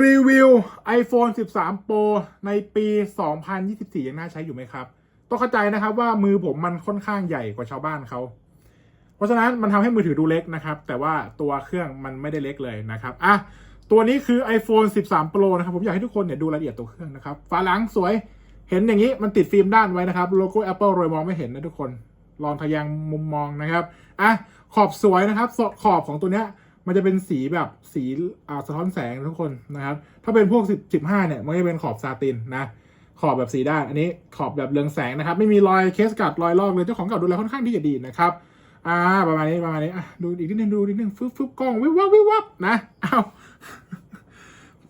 รีวิว iPhone 13 Pro ในปี 2024 ยังน่าใช้อยู่ไหมครับ ต้องเข้าใจนะครับว่ามือผมมันค่อนข้างใหญ่กว่าชาวบ้านเขา เพราะฉะนั้นมันทำให้มือถือดูเล็กนะครับ แต่ว่าตัวเครื่องมันไม่ได้เล็กเลยนะครับ อะ ตัวนี้คือ iPhone 13 Pro นะครับ ผมอยากให้ทุกคนเนี่ยดูรายละเอียดตัวเครื่องนะครับ ฝาหลังสวย เห็นอย่างนี้มันติดฟิล์มด้านไว้นะครับ โลโก้ Apple โรยมองไม่เห็นนะทุกคน ลองทะยังมุมมองนะครับ อะ ขอบสวยนะครับ ขอบของตัวเนี้ย มันจะเป็นสีแบบสีอ่าสะท้อนแสงทุกคนนะครับ ถ้าเป็นพวก10 15เนี่ยมันจะเป็นขอบซาตินนะ ขอบแบบสีด้าน อันนี้ขอบแบบเรืองแสงนะครับ ไม่มีรอยเคสกัดรอยลอกเลยเจ้าของเก่าดูแลค่อนข้างที่จะดีนะครับอ่าประมาณนี้ประมาณนี้อะดูอีกนิดนึงดูอีกนิดนึงฟึบฟึบกล้องวิบวับวิบวับนะอ้าว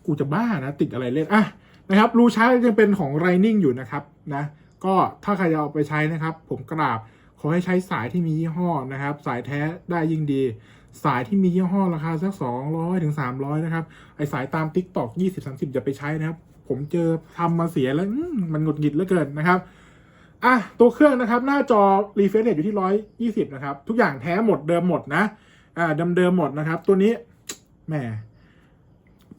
กูจะบ้านะ ติดอะไรเล่นอะนะครับรูชาร์จยังเป็นของ Lightning อยู่นะครับนะ ก็ถ้าใครจะเอาไปใช้นะครับ ผมกราบขอให้ใช้สายที่มียี่ห้อนะครับ สายแท้ได้ยิ่งดี สายที่มียี่ห้อราคาสักสองร้อยถึงสามร้อยนะครับ ไอสายตาม t ิ k t o k ยี่สิบสามสิบอย่าไปใช้นะครับ ผมเจอทำมาเสียแล้วมมันหงุดหงิดเหลือเกินนะครับอะตัวเครื่องนะครับ หน้าจอ refresh rate อยู่ที่ร้อยยี่สิบนะครับ ทุกอย่างแท้หมดเดิมหมดนะอ่าเดิมเดิมหมดนะครับ ตัวนี้แหม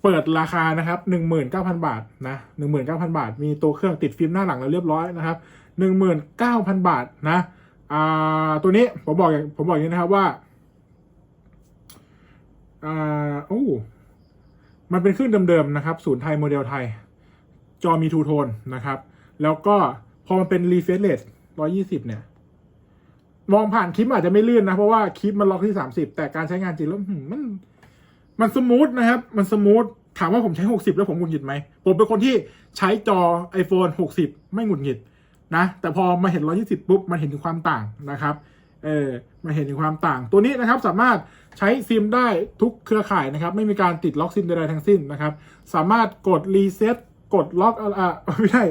เปิดราคานะครับหนึ่งหมื่นเก้าพันบาทนะหนึ่งหมื่นเก้าพันบาท มีตัวเครื่องติดฟิล์มหน้าหลังแล้วเรียบร้อยนะครับหนึ่งหมื่นเก้าพันบาทนะอ่าตัวนี้ผมบอกผมบอกอย่างนี้นะครับว่า อ่าโอ้มันเป็นเครื่องเดิมๆนะครับ ศูนย์ไทยโมเดลไทย จอมีทูโทนนะครับ แล้วก็พอมันเป็นรีเฟรชเรทร้อยี่สิบเนี่ย มองผ่านคลิปอาจจะไม่ลื่นนะ เพราะว่าคลิปมันล็อกที่สามสิบแต่การใช้งานจริงแล้วมมัน มันสมูทนะครับ มันสมูทถามว่าผมใช้60แล้วผมหงุดหงิดไหม ผมเป็นคนที่ใช้จอ iPhone 60 ไม่หงุดหงิดนะ แต่พอมาเห็น120ปุ๊บ มันเห็นถึงความต่างนะครับ เออมาเห็นถึงความต่าง ตัวนี้นะครับสามารถใช้ซิมได้ทุกเครือข่ายนะครับ ไม่มีการติดล็อกซิมใดๆทั้งสิ้นนะครับ สามารถกดรีเซ็ตกดล็อกอ่าไม่ใช่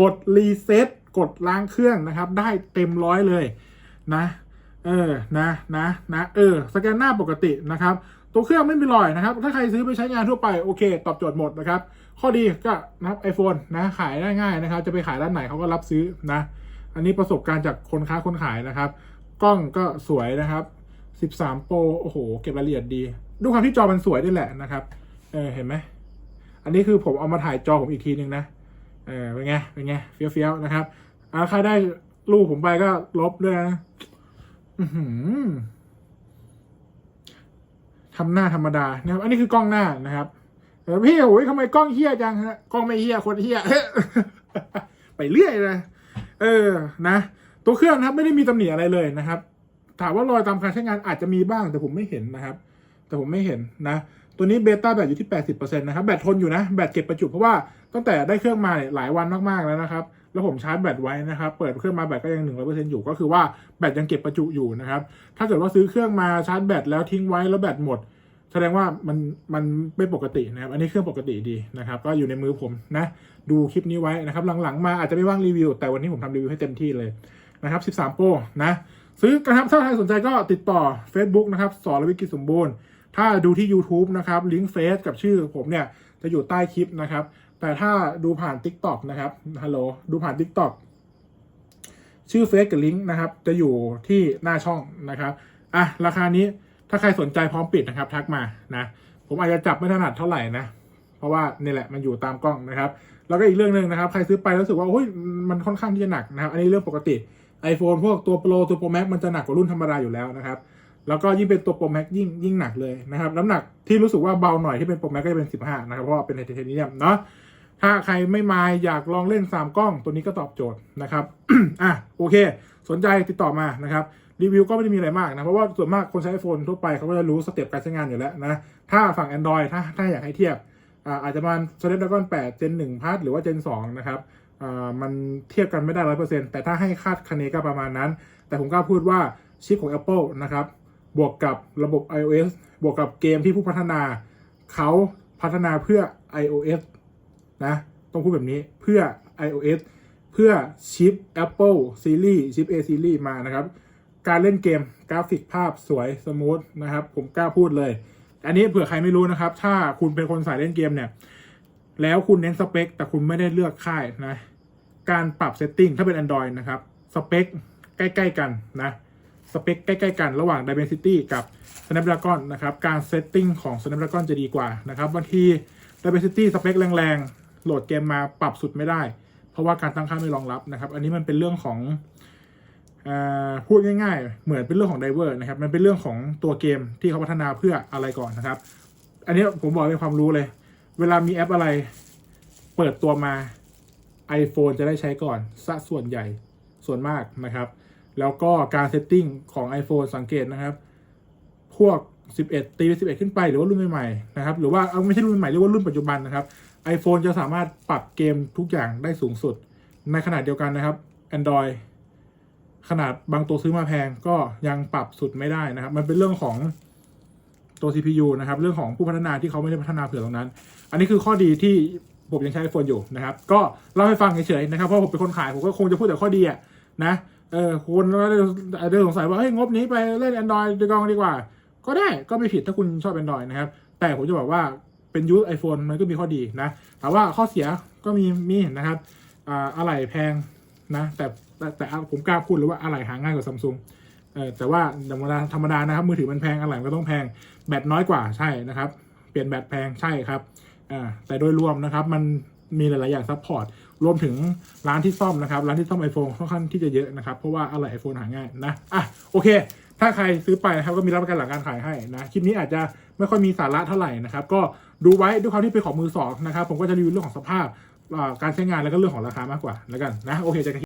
กดรีเซ็ตกดล้างเครื่องนะครับ ได้เต็มร้อยเลยนะเออนะนะนะเออสแกนหน้าปกตินะครับตัวเครื่องไม่มีรอยนะครับ ถ้าใครซื้อไปใช้งานทั่วไปโอเค ตอบโจทย์หมดนะครับ ข้อดีก็นะครับ iPhone นะขายได้ง่ายนะครับ จะไปขายร้านไหนเขาก็รับซื้อนะ อันนี้ประสบการณ์จากคนค้าคนขายนะครับ กล้องก็สวยนะครับ 13 Pro โอ้โห เก็บรายละเอียดดี ดูความที่จอมันสวยด้วยแหละนะครับ เออ เห็นไหม อันนี้คือผมเอามาถ่ายจอผมอีกทีนึงนะ เออ เป็นไง เป็นไง เฟี้ยวๆ นะครับอาใครได้รูปผมไปก็ลบด้วยนะทำหน้าธรรมดา นะครับ อันนี้คือกล้องหน้านะครับเออพี่โอ้ยทำไมกล้องเฮี้ยจังฮะ กล้องไม่เฮี้ยคนเฮี้ย ไปเรื่อยเลย เออ นะ ตัวเครื่องนะครับไม่ได้มีตำหนิอะไรเลยนะครับ ถามว่ารอยตามการใช้งานอาจจะมีบ้างแต่ผมไม่เห็นนะครับ แต่ผมไม่เห็นนะตัวนี้เบต้าแบตอยู่ที่ 80%นะครับแบตทนอยู่นะแบตเก็บประจุเพราะว่าตั้งแต่ได้เครื่องมาเนี่ยหลายวันมากๆแล้วนะครับแล้วผมชาร์จแบตไว้นะครับ เปิดเครื่องมาแบตก็ยัง 100%อยู่ ก็คือว่าแบตยังเก็บประจุอยู่นะครับ ถ้าเกิดว่าซื้อเครื่องมาชาร์จแบตแล้วทิ้งไว้แล้วแบตหมด แสดงว่ามันมันไม่ปกตินะครับ อันนี้เครื่องปกติดีนะครับ ก็อยู่ในมือผมนะ ดูคลิปนี้ไว้นะครับ หลังๆมาอาจจะไม่ว่างรีวิว แต่วันนี้ผมทำรีวิวให้เต็มที่เลย นะครับ 13 Pro นะซื้อกันครับถ้าใครสนใจก็ติดต่อ Facebook นะครับสอนรวิกิจสมบูรณ์ ถ้าดูที่ YouTube นะครับลิงก์เฟซกับชื่อผมเนี่ยจะอยู่ใต้คลิปนะครับ แต่ถ้าดูผ่าน TikTok นะครับฮัลโหลดูผ่าน TikTok ชื่อเฟซกับลิงก์นะครับ จะอยู่ที่หน้าช่องนะครับอะราคานี้ถ้าใครสนใจพร้อมปิดนะครับ ทักมานะผมอาจจะจับไม่ถนัดเท่าไหร่นะเพราะว่านี่แหละมันอยู่ตามกล้องนะครับ แล้วก็อีกเรื่องหนึ่งนะครับ ใครซื้อไปแล้วรู้สึกว่าโอ้ยมันค่อนข้างที่จะหนักนะครับ อันนี้เรื่องปกติ iPhone พวกตัว Pro ตัว Pro Max มันจะหนักกว่ารุ่นธรรมดาอยู่แล้วนะครับ แล้วก็ยิ่งเป็นตัว Pro Max ยิ่งยิ่งหนักเลยนะครับ น้ำหนักที่รู้สึกว่าเบาหน่อยที่เป็น Pro Max ก็จะเป็น 15 นะครับ เพราะว่าเป็นไทเทเนียมเนาะ ถ้าใครไม่มาอยากลองเล่น 3 กล้องตัวนี้ก็ตอบโจทย์นะครับ อะโอเค สนใจติดต่อมานะครับรีวิวก็ไม่ได้มีอะไรมากนะ เพราะว่าส่วนมากคนใช้ iPhone ทั่วไปเขาก็จะรู้สเต็ปการใช้งานอยู่แล้วนะ ถ้าฝั่ง Android ถ้าถ้าอยากให้เทียบอ่าอาจจะมาณ Snapdragon 8 Gen 1 Plus หรือว่า Gen 2 นะครับ มันเทียบกันไม่ได้ร้อยเปอร์เซ็นต์แต่ถ้าให้คาดคะเนก็ประมาณนั้น แต่ผมกล้าพูดว่าชิปของ Apple นะครับ บวกกับระบบ iOS บวกกับเกมที่ผู้พัฒนา เขาพัฒนาเพื่อ iOS นะ ต้องพูดแบบนี้เพื่อ iOS เพื่อชิป Apple Series ชิป A Series มานะครับ การเล่นเกมกราฟิกภาพสวยสมูทนะครับ ผมกล้าพูดเลย อันนี้เผื่อใครไม่รู้นะครับ ถ้าคุณเป็นคนสายเล่นเกมเนี่ย แล้วคุณเน้นสเปค แต่คุณไม่ได้เลือกค่ายนะ การปรับเซตติ้งถ้าเป็น Android นะครับสเปคใกล้ ๆ กันนะสเปคใกล้ ๆ กันระหว่าง Dimensity กับ Snapdragon นะครับการเซตติ้งของ Snapdragon จะดีกว่านะครับบางที Dimensity สเปคแรงๆ โหลดเกมมาปรับสุดไม่ได้ เพราะว่าการตั้งค่าไม่รองรับนะครับ อันนี้มันเป็นเรื่องของพูดง่าย ๆ เหมือนเป็นเรื่องของไดเวอร์นะครับมันเป็นเรื่องของตัวเกมที่เขาพัฒนาเพื่ออะไรก่อนนะครับ อันนี้ผมบอกเป็นความรู้เลย เวลามีแอปอะไร เปิดตัวมา iPhone จะได้ใช้ก่อนซะส่วนใหญ่ส่วนมากนะครับ แล้วก็การเซตติ้งของ iPhone สังเกตนะครับ พวก 11 ตีไป11 ขึ้นไปหรือว่ารุ่นใหม่ๆนะครับ หรือว่าเอาไม่ใช่รุ่นใหม่เรียกว่ารุ่นปัจจุบันนะครับ iPhone จะสามารถปรับเกมทุกอย่างได้สูงสุด ในขนาดเดียวกันนะครับ Android ขนาดบางตัวซื้อมาแพงก็ยังปรับสุดไม่ได้นะครับ มันเป็นเรื่องของตัว CPU นะครับ เรื่องของผู้พัฒนาที่เขาไม่ได้พัฒนาเผื่อตรงนั้น อันนี้คือข้อดีที่ ผมยังใช้ iPhone อยู่นะครับ ก็เล่าให้ฟังเฉยๆนะครับเพราะผมเป็นคนขายผมก็คงจะพูดแต่ข้อดีอะนะเออคนก็อาจจะสงสัยว่าเฮ้ยงบนี้ไปเล่น Android ดีกองดีกว่า ก็ได้ก็ไม่ผิดถ้าคุณชอบ Android นะครับ แต่ผมจะบอกว่าเป็นยูสไอโฟนมันก็มีข้อดีนะแต่ว่าข้อเสียก็มีมีนะครับอะไหล่แพงนะแต่แต่แต่ผมกล้าพูดเลยว่าอะไหล่หาง่ายกว่าซัมซุงเออแต่ว่าธรรมดาธรรมดานะครับมือถือมันแพงอะไหล่มันก็ต้องแพงแบตน้อยกว่าใช่นะครับ เปลี่ยนแบตแพงใช่ครับ อ่าแต่โดยรวมนะครับมันมีหลาย ๆ อย่างซัพพอร์ต รวมถึงร้านที่ซ่อมนะครับ ร้านที่ซ่อม iPhone ค่อนข้างที่จะเยอะนะครับ เพราะว่าอะไหล่ iPhone หาง่ายนะ อะ โอเค ถ้าใครซื้อไปนะครับ ก็มีรับประกันหลังการขายให้นะ คลิปนี้อาจจะไม่ค่อยมีสาระเท่าไหร่นะครับ ก็ดูไว้ด้วยความที่เป็นของมือสองนะครับ ผมก็จะรีวิวเรื่องของสภาพ การใช้งานแล้วก็เรื่องของราคามากกว่าแล้วกันนะ โอเคเจอกัน